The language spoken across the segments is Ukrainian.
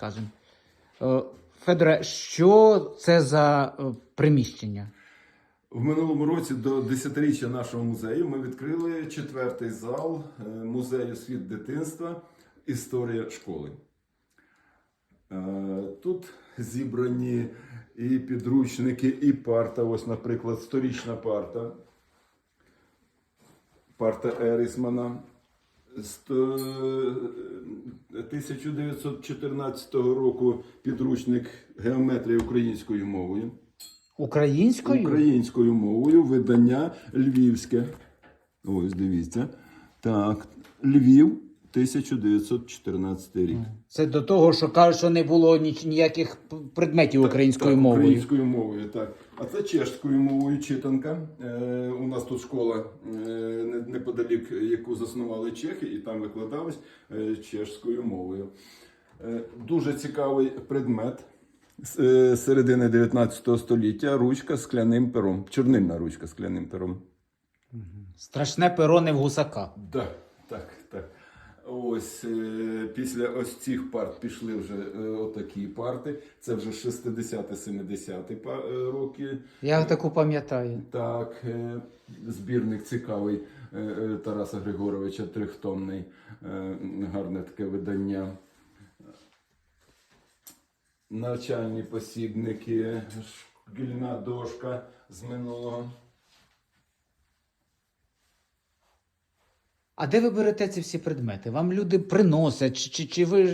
скажемо. Е, Федоре, що це за е, приміщення? В минулому році до десятиріччя нашого музею ми відкрили четвертий зал е, музею світ дитинства Історія школи. Тут зібрані і підручники, і парта. Ось, наприклад, сторічна парта. Парта Ерісмана. Сто- 1914 року підручник геометрії українською мовою. Українською? Українською мовою видання львівське. Ось дивіться. Так, Львів, 1914 рік. Це до того, що кажуть, що не було ніяких предметів українською так, мовою. Українською мовою, так. А це чешською мовою читанка. Е, у нас тут школа е, неподалік, яку заснували чехи, і там викладалось е, чешською мовою. Е, дуже цікавий предмет. З е, середини 19 століття ручка з скляним пером. Чорнильна ручка з скляним пером. Страшне перо не в гусака. Так, так, так. Ось е, після ось цих парт пішли вже е, отакі парти. Це вже 60-70 па- е, роки. Я таку пам'ятаю. Так, збірник цікавий Тараса Григоровича, трьохтомний, е, гарне таке видання. Навчальні посібники, шкільна дошка з минулого. А де ви берете ці всі предмети? Вам люди приносять, чи, чи, чи ви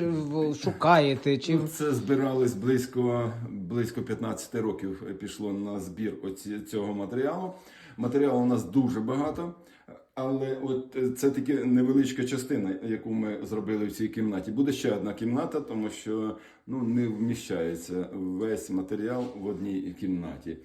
шукаєте, чи Ну, Це збирались близько, близько 15 років пішло на збір оці, цього матеріалу. Матеріалу у нас дуже багато, але от е, це тільки невеличка частина, яку ми зробили в цій кімнаті. Буде ще одна кімната, тому що ну, не вміщається весь матеріал в одній кімнаті.